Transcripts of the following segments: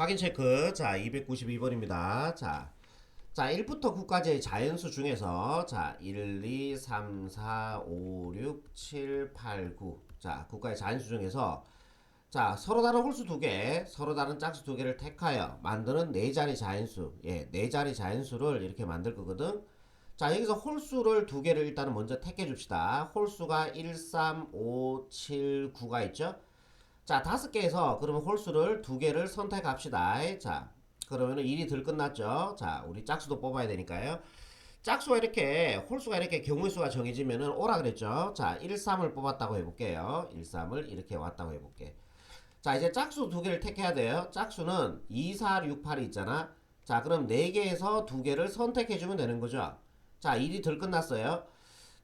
확인 체크. 자, 292번입니다. 자, 자, 1부터 9까지의 자연수 중에서 자, 1, 2, 3, 4, 5, 6, 7, 8, 9. 자, 9까지 자연수 중에서 자, 서로 다른 홀수 두 개, 서로 다른 짝수 두 개를 택하여 만드는 네 자리 자연수. 예, 네 자리 자연수를 이렇게 만들 거거든. 자, 여기서 홀수를 두 개를 일단은 먼저 택해 줍시다. 홀수가 1, 3, 5, 7, 9가 있죠? 자, 다섯 개에서 그러면 홀수를 두 개를 선택합시다. 자, 그러면은 일이 덜 끝났죠? 자, 우리 짝수도 뽑아야 되니까요. 짝수가 이렇게, 홀수가 이렇게 경우의 수가 정해지면은 오라 그랬죠? 자, 1, 3을 뽑았다고 해 볼게요. 1, 3을 이렇게 왔다고 해 볼게. 자, 이제 짝수 두 개를 택해야 돼요. 짝수는 2, 4, 6, 8이 있잖아. 자, 그럼 4개에서 두 개를 선택해 주면 되는 거죠. 자, 일이 덜 끝났어요.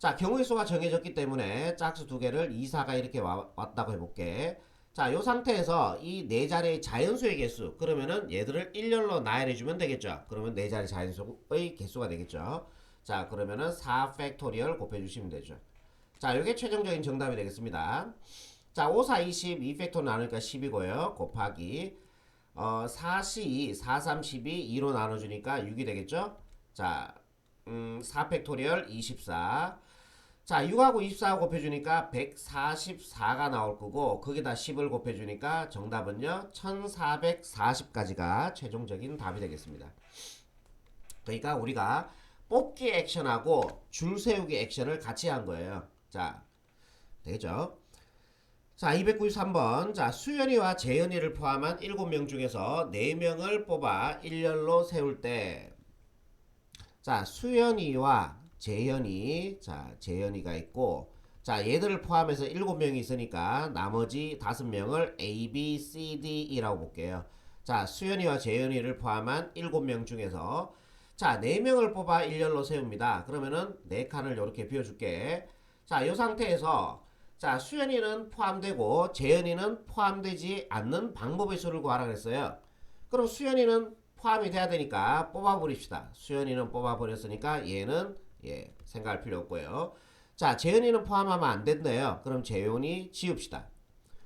자, 경우의 수가 정해졌기 때문에 짝수 두 개를 2, 4가 이렇게 와, 왔다고 해 볼게. 자, 요 상태에서 이 네 자리의 자연수의 개수, 그러면은 얘들을 일렬로 나열해주면 되겠죠. 그러면 네 자리 자연수의 개수가 되겠죠. 자, 그러면은 4 팩토리얼 곱해주시면 되죠. 자, 요게 최종적인 정답이 되겠습니다. 자, 5, 4, 20, 2팩토 나누니까 10이고요. 곱하기, 어, 4, 12, 4, 3, 12, 2로 나눠주니까 6이 되겠죠? 자, 음, 4 팩토리얼 24. 자, 6하고 24 곱해주니까 144가 나올 거고, 거기다 10을 곱해주니까 정답은요, 1440까지가 최종적인 답이 되겠습니다. 그러니까 우리가 뽑기 액션하고 줄 세우기 액션을 같이 한 거예요. 자, 되겠죠? 자, 293번. 자, 수연이와 재연이를 포함한 7명 중에서 4명을 뽑아 일렬로 세울 때, 자, 수연이와 재현이, 자, 재현이가 있고, 자, 얘들을 포함해서 7명이 있으니까 나머지 5명을 A, B, C, D, E라고 볼게요. 자, 수연이와 재현이를 포함한 7명 중에서 자, 4명을 뽑아 일렬로 세웁니다. 그러면은 4칸을 이렇게 비워줄게. 자, 이 상태에서 자, 수연이는 포함되고 재현이는 포함되지 않는 방법의 수를 구하라 그랬어요. 그럼 수연이는 포함이 돼야 되니까 뽑아버립시다. 수연이는 뽑아버렸으니까 얘는 예 생각할 필요 없고요. 자 재현이는 포함하면 안 된대요. 그럼 재현이 지웁시다.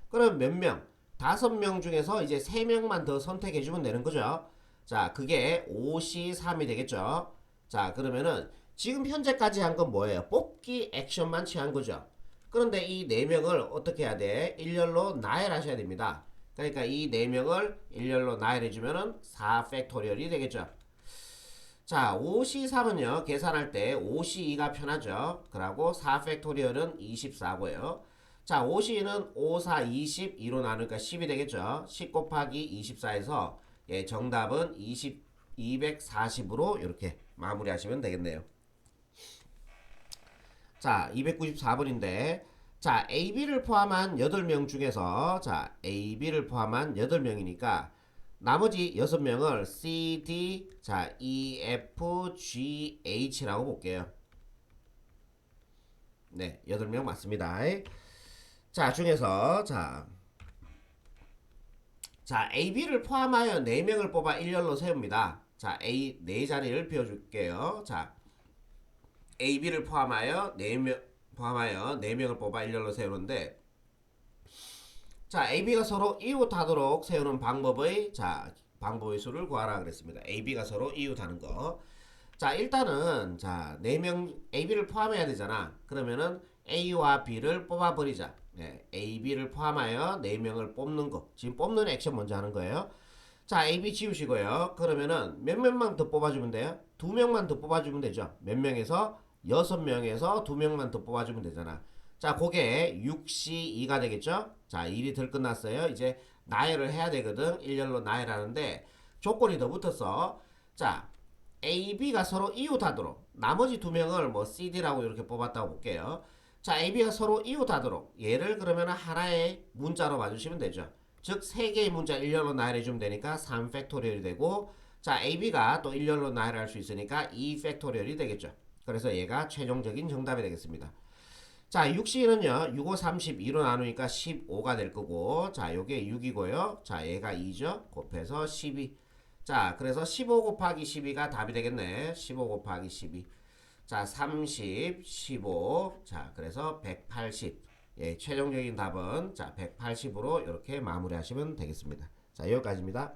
그럼 몇 명? 다섯 명 중에서 이제 세 명만 더 선택해주면 되는 거죠. 자 그게 5C 3이 되겠죠. 자 그러면은 지금 현재까지 한 건 뭐예요? 뽑기 액션만 취한 거죠. 그런데 이 네 명을 어떻게 해야 돼? 일렬로 나열하셔야 됩니다. 그러니까 이 네 명을 일렬로 나열해주면은 4 팩토리얼이 되겠죠. 자, 5C3은요, 계산할 때 5C2가 편하죠. 그러고 4 팩토리얼은 24고요. 자, 5C는 5, 4, 20, 2로 나누니까 10이 되겠죠. 10 곱하기 24에서 예, 정답은 20, 240으로 이렇게 마무리하시면 되겠네요. 자, 294번인데, 자, AB를 포함한 8명 중에서, 자, AB를 포함한 8명이니까, 나머지 6명을 C, D, 자, E, F, G, H라고 볼게요. 네, 8명 맞습니다. 자, 중에서, 자, 자, AB를 포함하여 4명을 뽑아 일렬로 세웁니다. 자, A, 4자리를 비워줄게요. 자, AB를 포함하여 4명, 포함하여 4명을 뽑아 일렬로 세우는데, 자, AB가 서로 이웃하도록 세우는 방법의, 자, 방법의 수를 구하라 그랬습니다. AB가 서로 이웃하는 거. 자, 일단은, 자, 4명, AB를 포함해야 되잖아. 그러면은 A와 B를 뽑아 버리자. 네, A, B를 포함하여 4명을 뽑는 거. 지금 뽑는 액션 먼저 하는 거예요. 자, A, B 지우시고요. 그러면은 몇 명만 더 뽑아주면 돼요? 두 명만 더 뽑아주면 되죠. 몇 명에서? 여섯 명에서 두 명만 더 뽑아주면 되잖아. 자, 그게 6C2가 되겠죠? 자, 일이 덜 끝났어요. 이제 나열을 해야 되거든. 일렬로 나열하는데 조건이 더 붙었어. 자, A, B가 서로 이웃하도록 나머지 두 명을 뭐 CD라고 이렇게 뽑았다고 볼게요. 자, A, B가 서로 이웃하도록 얘를 그러면 하나의 문자로 봐주시면 되죠. 즉, 세 개의 문자 일렬로 나열해주면 되니까 3 팩토리얼이 되고 자, A, B가 또 일렬로 나열할 수 있으니까 2 팩토리얼이 되겠죠. 그래서 얘가 최종적인 정답이 되겠습니다. 자, 6C는요, 6, 5, 32로 나누니까 15가 될 거고, 자, 요게 6이고요. 자, 얘가 2죠. 곱해서 12. 자, 그래서 15 곱하기 12가 답이 되겠네. 15 곱하기 12. 자, 30, 15. 자, 그래서 180. 예, 최종적인 답은 자, 180으로 이렇게 마무리하시면 되겠습니다. 자, 여기까지입니다.